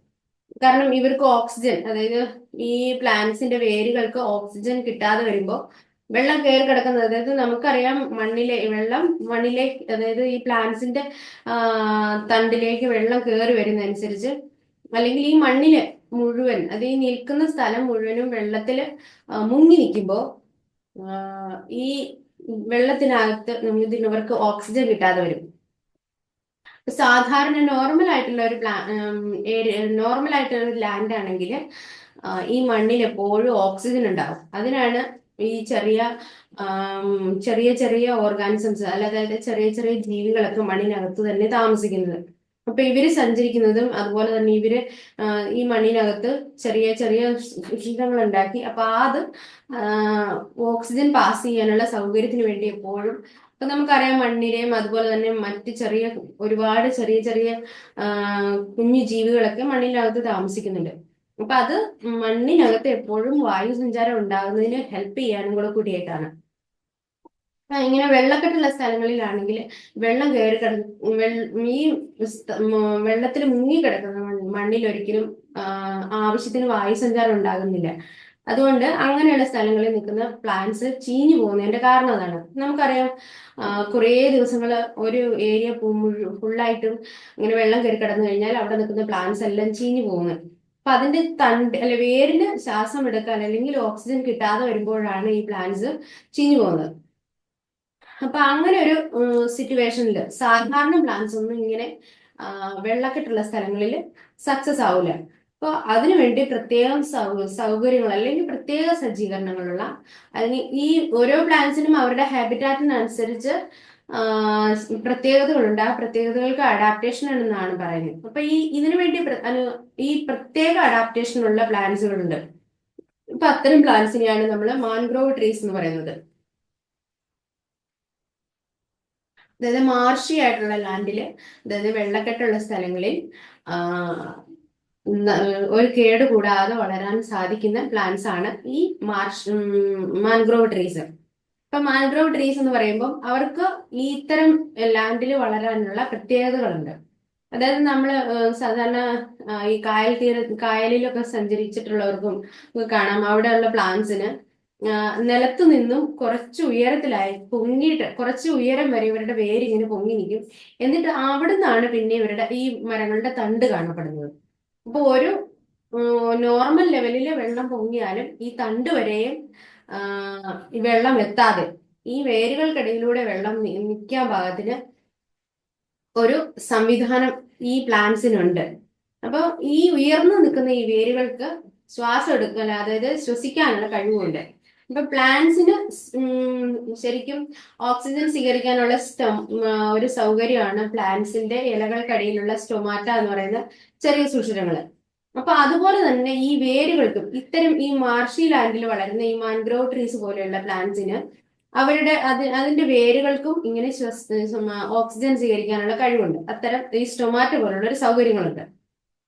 കാരണം ഇവർക്ക് ഓക്സിജൻ അതായത് ഈ പ്ലാന്റ്സിന്റെ വേരുകൾക്ക് ഓക്സിജൻ കിട്ടാതെ വരുമ്പോൾ വെള്ളം കയറി കിടക്കുന്നത്. അതായത് നമുക്കറിയാം മണ്ണിലെ വെള്ളം മണ്ണിലെ അതായത് ഈ പ്ലാന്റ്സിന്റെ തണ്ടിലേക്ക് വെള്ളം കയറി വരുന്നതനുസരിച്ച് അല്ലെങ്കിൽ ഈ മണ്ണിൽ മുഴുവൻ അത് ഈ നിൽക്കുന്ന സ്ഥലം മുഴുവനും വെള്ളത്തിൽ മുങ്ങി നിൽക്കുമ്പോൾ ഈ വെള്ളത്തിനകത്ത് ഇതിനവർക്ക് ഓക്സിജൻ കിട്ടാതെ വരും. സാധാരണ നോർമൽ ആയിട്ടുള്ള ഒരു നോർമൽ ആയിട്ടുള്ള ഒരു ലാൻഡ് ആണെങ്കിൽ ഈ മണ്ണിൽ എപ്പോഴും ഓക്സിജൻ ഉണ്ടാവും. അതിനാണ് ഈ ചെറിയ ചെറിയ ചെറിയ ഓർഗാനിസംസ് അതായത് ചെറിയ ചെറിയ ജീവികളൊക്കെ മണ്ണിനകത്ത് തന്നെ താമസിക്കുന്നത്. അപ്പൊ ഇവർ സഞ്ചരിക്കുന്നതും അതുപോലെ തന്നെ ഇവർ ഈ മണ്ണിനകത്ത് ചെറിയ ചെറിയ സുഷിരങ്ങൾ ഉണ്ടാക്കി അപ്പൊ അത് ഓക്സിജൻ പാസ് ചെയ്യാനുള്ള സൗകര്യത്തിന് വേണ്ടി എപ്പോഴും അപ്പൊ നമുക്കറിയാം മണ്ണിരയും അതുപോലെ തന്നെ മറ്റ് ചെറിയ ഒരുപാട് ചെറിയ ചെറിയ കുഞ്ഞു ജീവികളൊക്കെ മണ്ണിനകത്ത് താമസിക്കുന്നുണ്ട്. അപ്പൊ അത് മണ്ണിനകത്ത് എപ്പോഴും വായു സഞ്ചാരം ഉണ്ടാകുന്നതിന് ഹെൽപ്പ് ചെയ്യാനും കൂടെ കൂടിയായിട്ടാണ്. ഇങ്ങനെ വെള്ളക്കെട്ടുള്ള സ്ഥലങ്ങളിലാണെങ്കിൽ വെള്ളം കയറി കിട ഈ വെള്ളത്തിൽ മുങ്ങി കിടക്കുന്ന മണ്ണിൽ ഒരിക്കലും ആവശ്യത്തിന് വായു സഞ്ചാരം ഉണ്ടാകുന്നില്ല. അതുകൊണ്ട് അങ്ങനെയുള്ള സ്ഥലങ്ങളിൽ നിൽക്കുന്ന പ്ലാന്റ്സ് ചീഞ്ഞു പോകുന്നതിന്റെ കാരണം അതാണ്. നമുക്കറിയാം കുറേ ദിവസങ്ങൾ ഒരു ഏരിയ ഫുള്ളായിട്ടും ഇങ്ങനെ വെള്ളം കയറി കിടന്നു കഴിഞ്ഞാൽ അവിടെ നിൽക്കുന്ന പ്ലാന്റ്സ് എല്ലാം ചീഞ്ഞു പോകുന്നത് അപ്പൊ അതിന്റെ തണ്ട് അല്ലെ വേരിന് ശ്വാസം എടുക്കാൻ അല്ലെങ്കിൽ ഓക്സിജൻ കിട്ടാതെ വരുമ്പോഴാണ് ഈ പ്ലാന്റ്സ് ചീഞ്ഞു പോകുന്നത്. അപ്പൊ അങ്ങനെ ഒരു സിറ്റുവേഷനിൽ സാധാരണ പ്ലാന്റ്സ് ഒന്നും ഇങ്ങനെ വെള്ളക്കെട്ടുള്ള സ്ഥലങ്ങളിൽ സക്സസ് ആവില്ല അപ്പോൾ അതിനുവേണ്ടി പ്രത്യേകം സൗകര്യങ്ങൾ അല്ലെങ്കിൽ പ്രത്യേക സജ്ജീകരണങ്ങളുള്ള അല്ലെങ്കിൽ ഈ ഓരോ പ്ലാന്റ്സിനും അവരുടെ ഹാബിറ്റാറ്റിനനുസരിച്ച് പ്രത്യേകതകളുണ്ട്. ആ പ്രത്യേകതകൾക്ക് അഡാപ്റ്റേഷൻ എന്നാണ് പറയുന്നത്. അപ്പൊ ഈ ഇതിനു വേണ്ടി ഈ പ്രത്യേക അഡാപ്റ്റേഷൻ ഉള്ള പ്ലാന്റ്സുകളുണ്ട്. ഇപ്പൊ അത്തരം പ്ലാന്റ്സിനെയാണ് നമ്മൾ മാൻഗ്രോവ് ട്രീസ് എന്ന് പറയുന്നത്. അതായത് മാർഷി ആയിട്ടുള്ള ലാൻഡിൽ അതായത് വെള്ളക്കെട്ടുള്ള സ്ഥലങ്ങളിൽ ഒരു കേട് കൂടാതെ വളരാൻ സാധിക്കുന്ന പ്ലാന്റ്സ് ആണ് ഈ മാർഷ് മാൻഗ്രോവ് ട്രീസ് ഇപ്പൊ മാൻഗ്രോവ് ട്രീസ് എന്ന് പറയുമ്പോൾ അവർക്ക് ഈ ഇത്തരം ലാൻഡിൽ വളരാനുള്ള പ്രത്യേകതകളുണ്ട്. അതായത് നമ്മൾ സാധാരണ ഈ കായൽ തീര കായലിലൊക്കെ സഞ്ചരിച്ചിട്ടുള്ളവർക്കും കാണാം. അവിടെയുള്ള പ്ലാന്റ്സിന് നിലത്തു നിന്നും കുറച്ച് ഉയരത്തിലായി പൊങ്ങിയിട്ട് കുറച്ച് ഉയരം വരെ ഇവരുടെ വേര് ഇങ്ങനെ പൊങ്ങി നിൽക്കും. എന്നിട്ട് അവിടുന്നാണ് പിന്നെ ഇവരുടെ ഈ മരങ്ങളുടെ തണ്ട് കാണപ്പെടുന്നത്. അപ്പൊ ഒരു നോർമൽ ലെവലിലെ വെള്ളം പൊങ്ങിയാലും ഈ തണ്ട് വരെയും ഈ വെള്ളം എത്താതെ ഈ വേരുകൾക്കിടയിലൂടെ വെള്ളം നിൽക്കാൻ പാകത്തിന് ഒരു സംവിധാനം ഈ പ്ലാന്റ്സിനുണ്ട്. അപ്പോൾ ഈ ഉയർന്നു നിൽക്കുന്ന ഈ വേരുകൾക്ക് ശ്വാസം എടുക്കാൻ അതായത് ശ്വസിക്കാനുള്ള കഴിവുണ്ട്. അപ്പൊ പ്ലാന്റ്സിന് ശരിക്കും ഓക്സിജൻ സ്വീകരിക്കാനുള്ള സ്റ്റം ഒരു സൗകര്യമാണ് പ്ലാന്റ്സിന്റെ ഇലകൾക്കടിയിലുള്ള സ്റ്റൊമാറ്റ എന്ന് പറയുന്ന ചെറിയ സുഷിരങ്ങൾ അപ്പൊ അതുപോലെ തന്നെ ഈ വേരുകൾക്കും ഇത്തരം ഈ മാർഷി ലാൻഡിൽ വളരുന്ന ഈ മാൻഗ്രോവ് ട്രീസ് പോലെയുള്ള പ്ലാന്റ്സിന് അവരുടെ അത് അതിന്റെ വേരുകൾക്കും ഇങ്ങനെ ഓക്സിജൻ സ്വീകരിക്കാനുള്ള കഴിവുണ്ട്. അത്തരം ഈ സ്റ്റൊമാറ്റ പോലുള്ള ഒരു സൗകര്യങ്ങളുണ്ട്.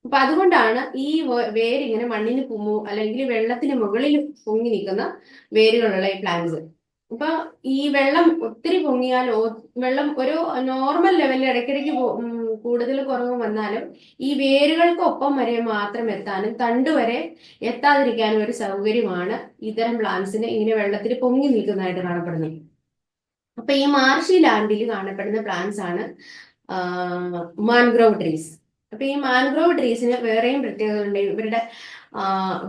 അപ്പൊ അതുകൊണ്ടാണ് ഈ വേരിങ്ങനെ മണ്ണിന് പൊങ്ങു അല്ലെങ്കിൽ വെള്ളത്തിന് മുകളിൽ പൊങ്ങി നിൽക്കുന്ന വേരുകളുള്ള ഈ പ്ലാന്റ്സ് അപ്പൊ ഈ വെള്ളം ഒത്തിരി പൊങ്ങിയാൽ വെള്ളം ഒരു നോർമൽ ലെവലിൽ ഇടയ്ക്കിടയ്ക്ക് കൂടുതൽ കുറവ് വന്നാലും ഈ വേരുകൾക്കൊപ്പം വരെ മാത്രം എത്താനും തണ്ട് വരെ എത്താതിരിക്കാനും ഒരു സൗകര്യമാണ് ഇത്തരം പ്ലാന്റ്സിന് ഇങ്ങനെ വെള്ളത്തിൽ പൊങ്ങി നിൽക്കുന്നതായിട്ട് കാണപ്പെടുന്നത്. അപ്പൊ ഈ മാർഷി ലാൻഡിൽ കാണപ്പെടുന്ന പ്ലാന്റ്സ് ആണ് മാൻഗ്രോവ് ട്രീസ് അപ്പൊ ഈ മാൻഗ്രോവ് ട്രീസിന് വേറെയും പ്രത്യേകത ഉണ്ട് ഇവരുടെ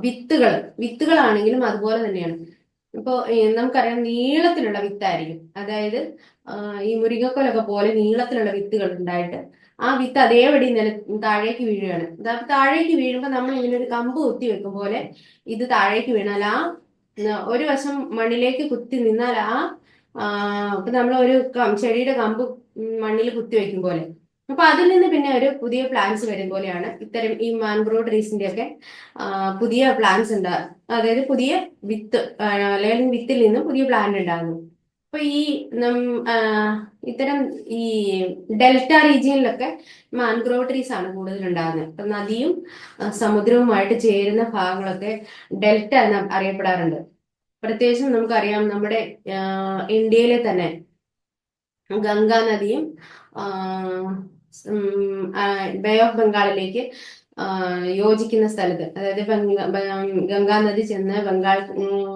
വിത്തുകൾ വിത്തുകളാണെങ്കിലും അതുപോലെ തന്നെയാണ്. ഇപ്പോ നമുക്കറിയാം നീളത്തിലുള്ള വിത്തായിരിക്കും. അതായത് ഈ മുരിങ്ങക്കോലൊക്കെ പോലെ നീളത്തിലുള്ള വിത്തുകൾ ഉണ്ടായിട്ട് ആ വിത്ത് അതേപടി നില താഴേക്ക് വീഴുകയാണ്. അപ്പൊ താഴേക്ക് വീഴുമ്പോൾ നമ്മൾ ഇങ്ങനെ ഒരു കമ്പ് കുത്തി വെക്കും പോലെ ഇത് താഴേക്ക് വീണാൽ ആ ഒരു വശം മണ്ണിലേക്ക് കുത്തി നിന്നാൽ ആ ഇപ്പൊ നമ്മൾ ഒരു ചെടിയുടെ കമ്പ് മണ്ണിൽ കുത്തി വെക്കും പോലെ അപ്പൊ അതിൽ നിന്ന് പിന്നെ ഒരു പുതിയ പ്ലാൻസ് വരും പോലെയാണ്. ഇത്തരം ഈ മാൻഗ്രോവ് ട്രീസിന്റെ ഒക്കെ പുതിയ പ്ലാൻസ് ഉണ്ടാകും അതായത് പുതിയ വിത്ത് അല്ലെങ്കിൽ വിത്തിൽ നിന്ന് പുതിയ പ്ലാന്റ് ഉണ്ടാകുന്നു അപ്പൊ ഈ ഇത്തരം ഈ ഡെൽറ്റ റീജിയനിലൊക്കെ മാൻഗ്രോവ് ട്രീസ് ആണ് കൂടുതൽ ഉണ്ടാകുന്നത്. അപ്പൊ നദിയും സമുദ്രവുമായിട്ട് ചേരുന്ന ഭാഗങ്ങളൊക്കെ ഡെൽറ്റ എന്ന് അറിയപ്പെടാറുണ്ട്. പ്രത്യേകിച്ചും നമുക്കറിയാം നമ്മുടെ ഇന്ത്യയിലെ തന്നെ ഗംഗാ നദിയും ബേ ഓഫ് ബംഗാളിലേക്ക് യോജിക്കുന്ന സ്ഥലത്ത് അതായത് ഗംഗാ നദി ചെന്ന് ബംഗാൾ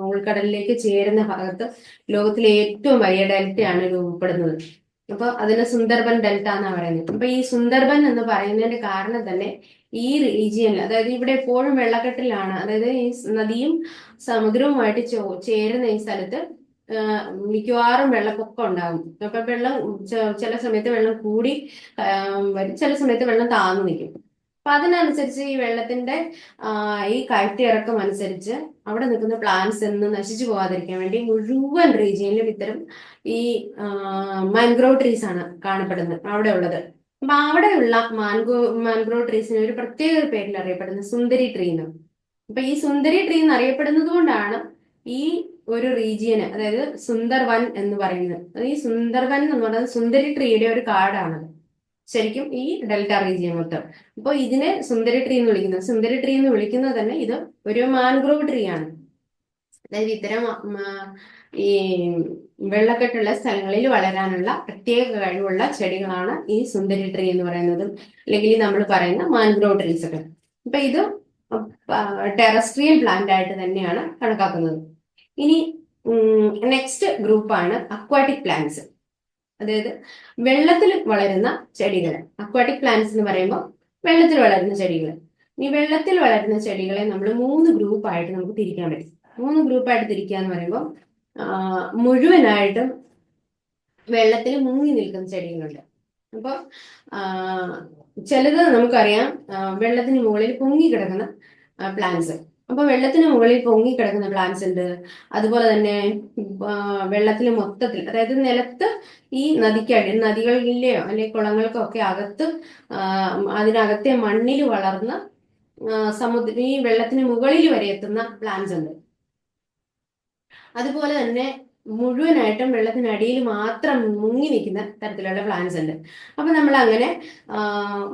ഉൾക്കടലിലേക്ക് ചേരുന്ന ഭാഗത്ത് ലോകത്തിലെ ഏറ്റവും വലിയ ഡെൽറ്റയാണ് രൂപപ്പെടുന്നത്. അപ്പൊ അതിന് സുന്ദർബൻ ഡെൽറ്റ എന്നാണ് പറയുന്നത്. അപ്പൊ ഈ സുന്ദർബൻ എന്ന് പറയുന്നതിന്റെ കാരണം തന്നെ ഈ റീജിയനിൽ അതായത് ഇവിടെ എപ്പോഴും വെള്ളക്കെട്ടിലാണ് അതായത് ഈ നദിയും സമുദ്രവുമായിട്ട് ചേരുന്ന ഈ സ്ഥലത്ത് മിക്കവാറും വെള്ളപ്പൊക്കം ഉണ്ടാകും. അപ്പൊ വെള്ളം ചില സമയത്ത് വെള്ളം കൂടി വരും. ചില സമയത്ത് വെള്ളം താന്നു നിൽക്കും അപ്പൊ അതിനനുസരിച്ച് ഈ വെള്ളത്തിന്റെ ഈ കയറ്റിറക്കം അനുസരിച്ച് അവിടെ നിൽക്കുന്ന പ്ലാന്റ്സ് എന്ന് നശിച്ചു പോകാതിരിക്കാൻ വേണ്ടി മുഴുവൻ റീജിയനിലും ഇത്തരം ഈ മാൻഗ്രോവ് ട്രീസ് ആണ് കാണപ്പെടുന്നത് അവിടെ ഉള്ളത്. അപ്പൊ അവിടെയുള്ള മാൻഗോ മാൻഗ്രോവ് ട്രീസിന് ഒരു പ്രത്യേക പേരിൽ അറിയപ്പെടുന്നത് സുന്ദരി ട്രീ എന്ന് അപ്പൊ ഈ സുന്ദരി ട്രീ എന്ന് അറിയപ്പെടുന്നത് കൊണ്ടാണ് ഈ ഒരു റീജിയന് അതായത് സുന്ദർവൻ എന്ന് പറയുന്നത്. ഈ സുന്ദർവൻ എന്ന് പറയുന്നത് സുന്ദരി ട്രീയുടെ ഒരു കാടാണത് ശരിക്കും ഈ ഡെൽറ്റ റീജിയൻ മൊത്തം. അപ്പോൾ ഇതിനെ സുന്ദരി ട്രീ എന്ന് വിളിക്കുന്നത്. സുന്ദരി ട്രീ എന്ന് വിളിക്കുന്നത് തന്നെ ഇത് ഒരു മാൻഗ്രോവ് ട്രീ ആണ്. അതായത് ഇത്തരം ഈ വെള്ളക്കെട്ടുള്ള സ്ഥലങ്ങളിൽ വളരാനുള്ള പ്രത്യേക കഴിവുള്ള ചെടികളാണ് ഈ സുന്ദരി ട്രീ എന്ന് പറയുന്നതും. അല്ലെങ്കിൽ നമ്മൾ പറയുന്ന മാൻഗ്രോവ് ട്രീസ് ഒക്കെ. അപ്പൊ ഇത് ടെറസ്ട്രിയൽ പ്ലാന്റ് ആയിട്ട് തന്നെയാണ് കണക്കാക്കുന്നത്. ഇനി നെക്സ്റ്റ് ഗ്രൂപ്പാണ് അക്വാട്ടിക് പ്ലാന്റ്സ് അതായത് വെള്ളത്തിൽ വളരുന്ന ചെടികൾ അക്വാട്ടിക് പ്ലാന്റ്സ് എന്ന് പറയുമ്പോൾ വെള്ളത്തിൽ വളരുന്ന ചെടികൾ ഈ വെള്ളത്തിൽ വളരുന്ന ചെടികളെ നമ്മൾ മൂന്ന് ഗ്രൂപ്പായിട്ട് നമുക്ക് തിരിക്കാൻ പറ്റും. മൂന്ന് ഗ്രൂപ്പായിട്ട് തിരിക്കുക എന്ന് പറയുമ്പോൾ മുഴുവനായിട്ടും വെള്ളത്തിൽ മുങ്ങി നിൽക്കുന്ന ചെടികളുണ്ട്. അപ്പോൾ ചിലത് നമുക്കറിയാം വെള്ളത്തിന് മുകളിൽ പൊങ്ങി കിടക്കുന്ന പ്ലാന്റ്സ് അപ്പൊ വെള്ളത്തിന് മുകളിൽ പൊങ്ങി കിടക്കുന്ന പ്ലാന്റ്സ് ഉണ്ട്. അതുപോലെ തന്നെ വെള്ളത്തിൽ മൊത്തത്തിൽ അതായത് നിലത്ത് ഈ നദിക്കടി നദികളിലെയോ അല്ലെങ്കിൽ കുളങ്ങൾക്കോ ഒക്കെ അകത്ത് അതിനകത്തെ മണ്ണിൽ വളർന്ന സമുദ്ര ഈ വെള്ളത്തിന് മുകളിൽ വരെ എത്തുന്ന പ്ലാന്റ്സ് ഉണ്ട്. അതുപോലെ തന്നെ മുഴുവനായിട്ടും വെള്ളത്തിനടിയിൽ മാത്രം മുങ്ങി നിൽക്കുന്ന തരത്തിലുള്ള പ്ലാന്റ്സ് ഉണ്ട്. അപ്പൊ നമ്മൾ അങ്ങനെ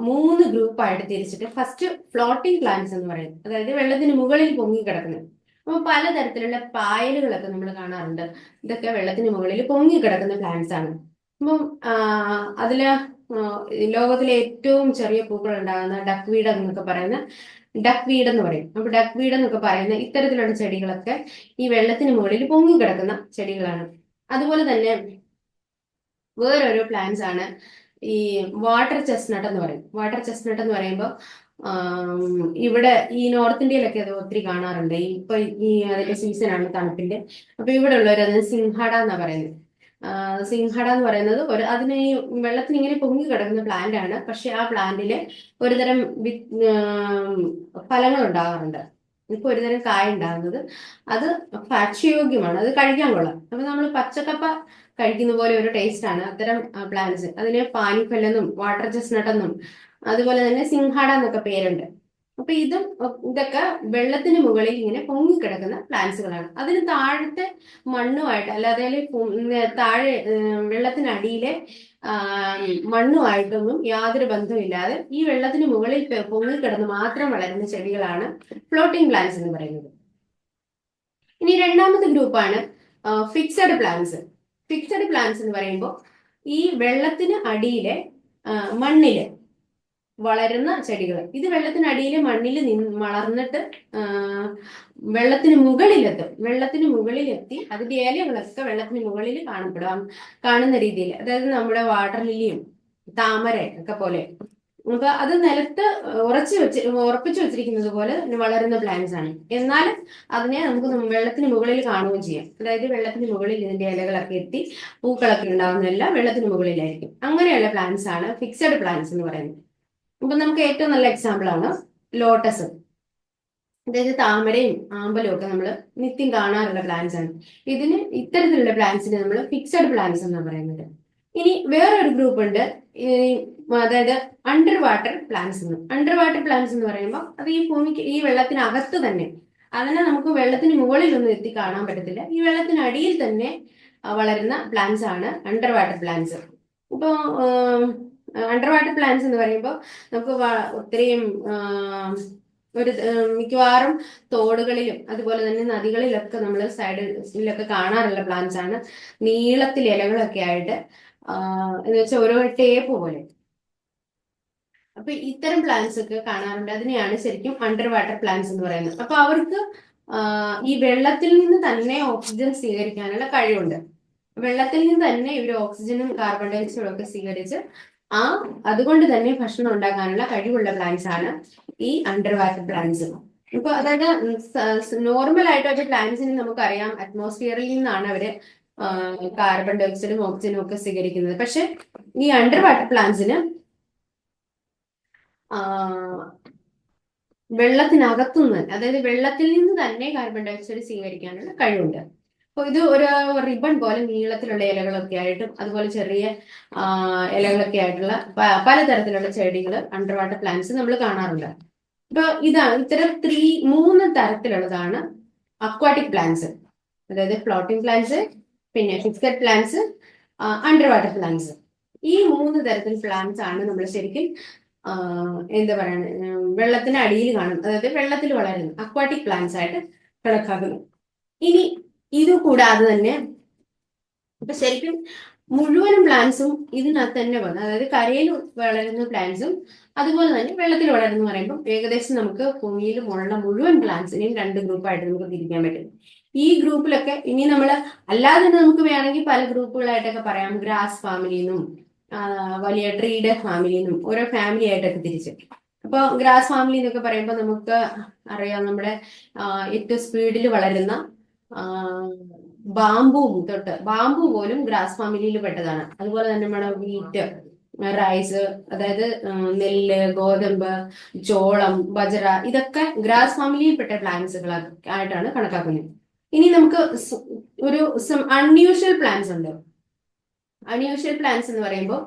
മൂന്ന് ഗ്രൂപ്പായിട്ട് തിരിച്ചിട്ട് ഫസ്റ്റ് ഫ്ലോട്ടിംഗ് പ്ലാന്റ്സ് എന്ന് പറയുന്നത് അതായത് വെള്ളത്തിന് മുകളിൽ പൊങ്ങി കിടക്കുന്നത് അപ്പൊ പലതരത്തിലുള്ള പായലുകളൊക്കെ നമ്മൾ കാണാറുണ്ട്. ഇതൊക്കെ വെള്ളത്തിന് മുകളിൽ പൊങ്ങി കിടക്കുന്ന പ്ലാന്റ്സ് ആണ്. അപ്പം അതിൽ ലോകത്തിലെ ഏറ്റവും ചെറിയ പൂക്കൾ ഉണ്ടാകുന്ന ഡക്വീഡ് വീഡ് എന്നൊക്കെ പറയുന്ന ഡക്ക് വീഡ് എന്ന് പറയും. അപ്പൊ ഡക്ക് വീഡ് എന്നൊക്കെ പറയുന്ന ഇത്തരത്തിലുള്ള ചെടികളൊക്കെ ഈ വെള്ളത്തിന് മുകളിൽ പൊങ്ങി കിടക്കുന്ന ചെടികളാണ്. അതുപോലെ തന്നെ വേറൊരു പ്ലാന്റ്സ് ആണ് ഈ വാട്ടർ ചെസ്നട്ട് എന്ന് പറയും. വാട്ടർ ചെസ്നട്ട് എന്ന് പറയുമ്പോൾ ഇവിടെ ഈ നോർത്ത് ഇന്ത്യയിലൊക്കെ അത് ഒത്തിരി കാണാറുണ്ട്. ഇപ്പൊ ഈ അതിന്റെ സീസൺ ആണ് തണുപ്പിന്റെ. അപ്പൊ ഇവിടെ ഉള്ളവരത് സിംഹാട എന്നാ പറയുന്നത്. സിംഹട എന്ന് പറയുന്നത് ഒരു അതിന് ഈ വെള്ളത്തിന് ഇങ്ങനെ പൊങ്ങി കിടക്കുന്ന പ്ലാന്റ് ആണ്. പക്ഷെ ആ പ്ലാന്റിൽ ഒരുതരം വി- ഫലങ്ങൾ ഉണ്ടാകാറുണ്ട്. ഇപ്പൊ ഒരുതരം കായ ഉണ്ടാകുന്നത്. അത് ഭക്ഷ്യയോഗ്യമാണ്. അത് കഴിക്കാൻ കൊള്ളാം. അപ്പൊ നമ്മൾ പച്ചക്കപ്പ കഴിക്കുന്ന പോലെ ഒരു ടേസ്റ്റ് ആണ് അത്തരം പ്ലാന്റ്സ് അതിന് പാനിപ്പല്ലെന്നും വാട്ടർ ചെസ്നട്ടെന്നും അതുപോലെ തന്നെ സിംഹാട എന്നൊക്കെ പേരുണ്ട്. അപ്പൊ ഇതും ഇതൊക്കെ വെള്ളത്തിന് മുകളിൽ ഇങ്ങനെ പൊങ്ങിക്കിടക്കുന്ന പ്ലാന്റ്സുകളാണ്. അതിന് താഴത്തെ മണ്ണുമായിട്ട് അല്ലാതെ താഴെ വെള്ളത്തിനടിയിലെ മണ്ണുമായിട്ടൊന്നും യാതൊരു ബന്ധമില്ലാതെ ഈ വെള്ളത്തിന് മുകളിൽ പൊങ്ങി പൊങ്ങിക്കിടന്ന് മാത്രം വളരുന്ന ചെടികളാണ് ഫ്ലോട്ടിംഗ് പ്ലാന്റ്സ് എന്ന് പറയുന്നത്. ഇനി രണ്ടാമത്തെ ഗ്രൂപ്പാണ് ഫിക്സഡ് പ്ലാന്റ്സ്. ഫിക്സഡ് പ്ലാന്റ്സ് എന്ന് പറയുമ്പോൾ ഈ വെള്ളത്തിന് അടിയിലെ മണ്ണിൽ വളരുന്ന ചെടികൾ. ഇത് വെള്ളത്തിനടിയിൽ മണ്ണിൽ വളർന്നിട്ട് വെള്ളത്തിന് മുകളിലെത്തും. വെള്ളത്തിന് മുകളിലെത്തി അതിന്റെ ഇലകളൊക്കെ വെള്ളത്തിന് മുകളിൽ കാണപ്പെടാം. കാണുന്ന രീതിയിൽ. അതായത് നമ്മുടെ വാട്ടർ ലില്ലിയും താമര ഒക്കെ പോലെ. അപ്പൊ അത് നിലത്ത് ഉറച്ചു വെച്ച് ഉറപ്പിച്ചു വെച്ചിരിക്കുന്നത് പോലെ വളരുന്ന പ്ലാന്റ്സ് ആണ്. എന്നാൽ അതിനെ നമുക്ക് വെള്ളത്തിന് മുകളിൽ കാണുകയും ചെയ്യാം. അതായത് വെള്ളത്തിന് മുകളിൽ ഇതിന്റെ ഇലകളൊക്കെ എത്തി പൂക്കളൊക്കെ ഉണ്ടാകുന്നതെല്ലാം വെള്ളത്തിന് മുകളിലായിരിക്കും. അങ്ങനെയുള്ള പ്ലാന്റ്സ് ആണ് ഫിക്സഡ് പ്ലാന്റ്സ് എന്ന് പറയുന്നത്. ഇപ്പൊ നമുക്ക് ഏറ്റവും നല്ല എക്സാമ്പിൾ ആണ് ലോട്ടസ് അതായത് താമരയും ആമ്പലും ഒക്കെ നമ്മൾ നിത്യം കാണാറുള്ള പ്ലാന്റ്സ് ആണ്. ഇതിന് ഇത്തരത്തിലുള്ള പ്ലാന്റ്സിന് നമ്മൾ ഫിക്സഡ് പ്ലാന്റ്സ് എന്നാണ് പറയുന്നത്. ഇനി വേറൊരു ഗ്രൂപ്പ് ഉണ്ട്. അതായത് അണ്ടർ വാട്ടർ പ്ലാന്റ്സ് എന്ന്. അണ്ടർ വാട്ടർ പ്ലാന്റ്സ് എന്ന് പറയുമ്പോൾ അത് ഈ ഭൂമിക്ക് ഈ വെള്ളത്തിനകത്ത് തന്നെ. അതിനെ നമുക്ക് വെള്ളത്തിന് മുകളിലൊന്നും എത്തി കാണാൻ പറ്റത്തില്ല. ഈ വെള്ളത്തിനടിയിൽ തന്നെ വളരുന്ന പ്ലാന്റ്സ് ആണ് അണ്ടർ വാട്ടർ പ്ലാന്റ്സ് ഇപ്പോൾ അണ്ടർ വാട്ടർ പ്ലാന്റ്സ് എന്ന് പറയുമ്പോൾ നമുക്ക് ഒത്തിരിയും ഒരു മിക്കവാറും തോടുകളിലും അതുപോലെ തന്നെ നദികളിലൊക്കെ നമ്മൾ സൈഡിലൊക്കെ കാണാറുള്ള പ്ലാന്റ്സ് ആണ്. നീളത്തിൽ ഇലകളൊക്കെ ആയിട്ട് എന്ന് വെച്ചാൽ ഓരോ ടേപ്പ് പോലെ. അപ്പൊ ഇത്തരം പ്ലാന്റ്സ് ഒക്കെ കാണാറുണ്ട്. അതിനെയാണ് ശരിക്കും അണ്ടർ വാട്ടർ പ്ലാന്റ്സ് എന്ന് പറയുന്നത്. അപ്പൊ അവർക്ക് ഈ വെള്ളത്തിൽ നിന്ന് തന്നെ ഓക്സിജൻ സ്വീകരിക്കാനുള്ള കഴിവുണ്ട്. വെള്ളത്തിൽ നിന്ന് തന്നെ ഇവർ ഓക്സിജനും കാർബൺ ഡൈ ഓക്സൈഡും ഒക്കെ സ്വീകരിച്ച് ആ അതുകൊണ്ട് തന്നെ ഭക്ഷണം ഉണ്ടാക്കാനുള്ള കഴിവുള്ള പ്ലാന്റ്സ് ആണ് ഈ അണ്ടർ വാട്ടർ പ്ലാന്റ്സ് ഇപ്പൊ അതായത് നോർമൽ ആയിട്ട് ഒരു പ്ലാന്റ്സിന് നമുക്കറിയാം. അറ്റ്മോസ്ഫിയറിൽ നിന്നാണ് അവർ കാർബൺ ഡയോക്സൈഡും ഓക്സിജനും ഒക്കെ സ്വീകരിക്കുന്നത് പക്ഷെ ഈ അണ്ടർ വാട്ടർ പ്ലാന്റ്സിന് വെള്ളത്തിനകത്തുനിന്ന് അതായത് വെള്ളത്തിൽ നിന്ന് തന്നെ കാർബൺ ഡയോക്സൈഡ് സ്വീകരിക്കാനുള്ള കഴിവുണ്ട്. അപ്പൊ ഇത് ഒരു റിബൺ പോലെ നീളത്തിലുള്ള ഇലകളൊക്കെ ആയിട്ടും അതുപോലെ ചെറിയ ഇലകളൊക്കെ ആയിട്ടുള്ള പലതരത്തിലുള്ള ചെടികൾ അണ്ടർ വാട്ടർ പ്ലാന്റ്സ് നമ്മൾ കാണാറുണ്ട്. ഇപ്പൊ ഇതാണ് ഇത്തരം ത്രീ മൂന്ന് തരത്തിലുള്ളതാണ് അക്വാട്ടിക് പ്ലാന്റ്സ് അതായത് ഫ്ലോട്ടിംഗ് പ്ലാന്റ്സ് പിന്നെ fixed plants under water plants ഈ മൂന്ന് തരത്തിൽ പ്ലാന്റ്സ് ആണ് നമ്മൾ ശരിക്കും എന്താ പറയുക വെള്ളത്തിന് അടിയിൽ കാണും അതായത് വെള്ളത്തിൽ വളരുന്നു അക്വാട്ടിക് പ്ലാന്റ്സ് ആയിട്ട് കണക്കാക്കുന്നു. ഇനി ഇത് കൂടാതെ തന്നെ ഇപ്പൊ ശരിക്കും മുഴുവനും പ്ലാന്റ്സും ഇതിനകത്ത് തന്നെ വന്നു അതായത് കരയിൽ വളരുന്ന പ്ലാന്റ്സും അതുപോലെ തന്നെ വെള്ളത്തിൽ വളരുന്ന പറയുമ്പോൾ ഏകദേശം നമുക്ക് ഭൂമിയിൽ ഉള്ള മുഴുവൻ പ്ലാന്റ്സിനെയും രണ്ട് ഗ്രൂപ്പായിട്ട് നമുക്ക് തിരിക്കാൻ പറ്റും. ഈ ഗ്രൂപ്പിലൊക്കെ ഇനി നമ്മൾ അല്ലാതെ തന്നെ നമുക്ക് വേണമെങ്കിൽ പല ഗ്രൂപ്പുകളായിട്ടൊക്കെ പറയാം. ഗ്രാസ് ഫാമിലിന്നും വലിയ ട്രീഡ് ഫാമിലിന്നും ഓരോ ഫാമിലി ആയിട്ടൊക്കെ തിരിച്ച്. അപ്പൊ ഗ്രാസ് ഫാമിലി എന്നൊക്കെ പറയുമ്പോൾ നമുക്ക് അറിയാം നമ്മുടെ ഏറ്റവും സ്പീഡിൽ വളരുന്ന ബാമ്പു തൊട്ട്. ബാമ്പു പോലും ഗ്രാസ് ഫാമിലിയിൽ പെട്ടതാണ്. അതുപോലെ തന്നെ നമ്മുടെ വീറ്റ് റൈസ് അതായത് നെല്ല് ഗോതമ്പ് ചോളം ബജറ ഇതൊക്കെ ഗ്രാസ് ഫാമിലിയിൽപ്പെട്ട പ്ലാന്റ്സുകൾ ആയിട്ടാണ് കണക്കാക്കുന്നത്. ഇനി നമുക്ക് ഒരു അൺയൂഷ്വൽ പ്ലാന്റ്സ് ഉണ്ട്. അൺയൂഷ്വൽ പ്ലാന്റ്സ് എന്ന് പറയുമ്പോൾ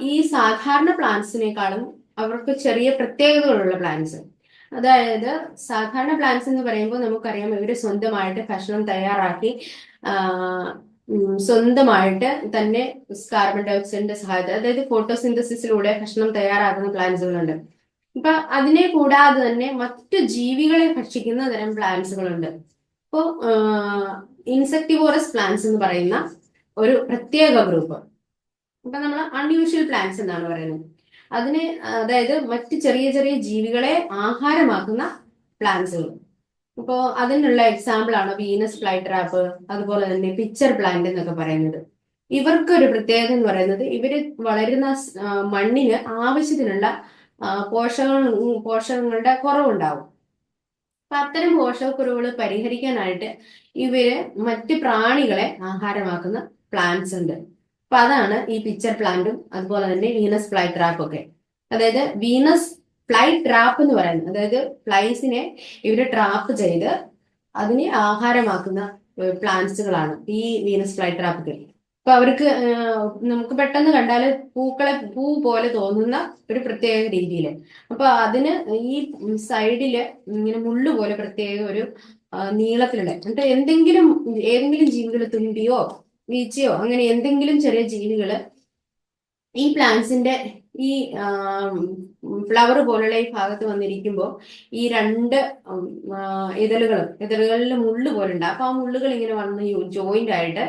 ഈ സാധാരണ പ്ലാന്റ്സിനേക്കാളും അവർക്ക് ചെറിയ പ്രത്യേകതകളുള്ള പ്ലാന്റ്സ് അതായത് സാധാരണ പ്ലാന്റ്സ് എന്ന് പറയുമ്പോൾ നമുക്കറിയാം ഇവർ സ്വന്തമായിട്ട് ഭക്ഷണം തയ്യാറാക്കി സ്വന്തമായിട്ട് തന്നെ കാർബൺ ഡയോക്സൈഡിന്റെ സഹായത അതായത് ഫോട്ടോസിന്തസിസിലൂടെ ഭക്ഷണം തയ്യാറാക്കുന്ന പ്ലാന്റ്സുകളുണ്ട് ഇപ്പൊ അതിനെ കൂടാതെ തന്നെ മറ്റു ജീവികളെ ഭക്ഷിക്കുന്ന തരം പ്ലാന്റ്സുകളുണ്ട് ഇപ്പോ ഇൻസെക്ടിവോറസ് പ്ലാന്റ്സ് എന്ന് പറയുന്ന ഒരു പ്രത്യേക ഗ്രൂപ്പ് ഇപ്പൊ നമ്മൾ അൺയൂഷ്വൽ പ്ലാന്റ്സ് എന്നാണ് പറയുന്നത്. അതിന് അതായത് മറ്റ് ചെറിയ ചെറിയ ജീവികളെ ആഹാരമാക്കുന്ന പ്ലാന്റ്സുകൾ ഇപ്പോ അതിനുള്ള എക്സാമ്പിൾ ആണ് വീനസ് ഫ്ലൈ ട്രാപ്പ് അതുപോലെ തന്നെ പിക്ചർ പ്ലാന്റ് എന്നൊക്കെ പറയുന്നത്. ഇവർക്ക് ഒരു പ്രത്യേകത എന്ന് പറയുന്നത് ഇവർ വളരുന്ന മണ്ണിന് ആവശ്യത്തിനുള്ള പോഷക പോഷകങ്ങളുടെ കുറവുണ്ടാവും. അപ്പൊ അത്തരം പോഷകക്കുറവുകൾ പരിഹരിക്കാനായിട്ട് ഇവർ മറ്റ് പ്രാണികളെ ആഹാരമാക്കുന്ന പ്ലാന്റ്സ് ഉണ്ട്. അപ്പൊ അതാണ് ഈ പിക്ചർ പ്ലാന്റും അതുപോലെ തന്നെ വീനസ് ഫ്ലൈ ട്രാപ്പ് ഒക്കെ. അതായത് വീനസ് ഫ്ലൈ ട്രാപ്പ് എന്ന് പറയുന്നത് അതായത് ഫ്ലൈസിനെ ഇവർ ട്രാപ്പ് ചെയ്ത് അതിനെ ആഹാരമാക്കുന്ന പ്ലാന്റ്സുകളാണ് ഈ വീനസ് ഫ്ലൈ ട്രാപ്പുകൾ അപ്പൊ അവർക്ക് നമുക്ക് പെട്ടെന്ന് കണ്ടാൽ പൂക്കളെ പൂ പോലെ തോന്നുന്ന ഒരു പ്രത്യേക രീതിയിൽ അപ്പൊ അതിന് ഈ സൈഡിൽ ഇങ്ങനെ മുള്ളു പോലെ പ്രത്യേക ഒരു നീളത്തിലുള്ള എന്നിട്ട് എന്തെങ്കിലും ഏതെങ്കിലും ജീവികൾ തുമ്പിയോ വീച്ചയോ അങ്ങനെ എന്തെങ്കിലും ചെറിയ ജീവികൾ ഈ പ്ലാന്റ്സിന്റെ ഈ ഫ്ലവർ പോലുള്ള ഈ ഭാഗത്ത് വന്നിരിക്കുമ്പോൾ ഈ രണ്ട് ഇതളുകളും ഇതളുകളിൽ മുള്ളു പോലെ ഉണ്ട്. അപ്പൊ ആ മുള്ളുകൾ ഇങ്ങനെ വന്ന് ജോയിന്റ് ആയിട്ട്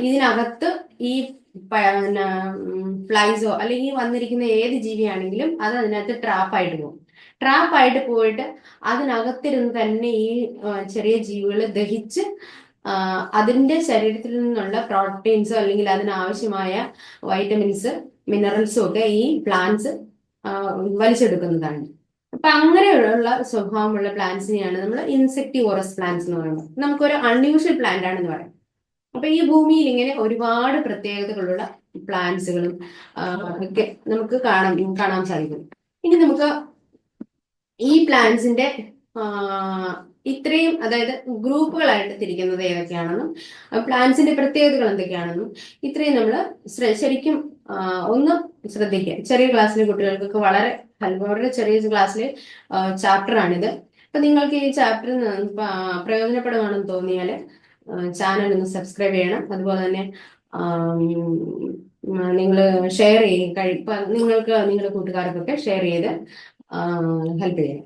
ഇതിനകത്ത് ഈ ഫ്ലൈസോ അല്ലെങ്കിൽ വന്നിരിക്കുന്ന ഏത് ജീവിയാണെങ്കിലും അത് അതിനകത്ത് ട്രാപ്പായിട്ട് പോകും. ട്രാപ്പായിട്ട് പോയിട്ട് അതിനകത്തിരുന്ന് തന്നെ ഈ ചെറിയ ജീവികൾ ദഹിച്ച് അതിന്റെ ശരീരത്തിൽ നിന്നുള്ള പ്രോട്ടീൻസോ അല്ലെങ്കിൽ അതിനാവശ്യമായ വൈറ്റമിൻസ് മിനറൽസും ഒക്കെ ഈ പ്ലാന്റ്സ് വലിച്ചെടുക്കുന്നതാണ്. അപ്പൊ അങ്ങനെയുള്ള സ്വഭാവമുള്ള പ്ലാന്റ്സിനെയാണ് നമ്മൾ ഇൻസെക്ടിവോറസ് പ്ലാന്റ്സ് എന്ന് പറയുന്നത്. നമുക്കൊരു അൺയൂഷ്വൽ പ്ലാന്റ് ആണെന്ന് പറയാം. അപ്പൊ ഈ ഭൂമിയിൽ ഇങ്ങനെ ഒരുപാട് പ്രത്യേകതകളുള്ള പ്ലാന്റ്സുകളും ഒക്കെ നമുക്ക് കാണാൻ കാണാൻ സാധിക്കും. ഇനി നമുക്ക് ഈ പ്ലാന്റ്സിന്റെ ഇത്രയും അതായത് ഗ്രൂപ്പുകളായിട്ട് തിരിക്കുന്നത് ഏതൊക്കെയാണെന്നും പ്ലാന്റ്സിന്റെ പ്രത്യേകതകൾ എന്തൊക്കെയാണെന്നും ഇത്രയും നമ്മൾ ശരിക്കും ഒന്ന് ശ്രദ്ധിക്കുക. ചെറിയ ക്ലാസ്സിലെ കുട്ടികൾക്കൊക്കെ വളരെ വളരെ ചെറിയ ക്ലാസ്സിലെ ചാപ്റ്റർ ആണിത് അപ്പൊ നിങ്ങൾക്ക് ഈ ചാപ്റ്റർ പ്രയോജനപ്പെടുകയാണെന്ന് തോന്നിയാൽ ചാനൽ ഒന്ന് സബ്സ്ക്രൈബ് ചെയ്യണം. അതുപോലെ തന്നെ നിങ്ങൾ ഷെയർ ചെയ്യും കഴി നിങ്ങൾക്ക് നിങ്ങളുടെ കൂട്ടുകാർക്കൊക്കെ ഷെയർ ചെയ്ത് ഹെൽപ്പ് ചെയ്യണം.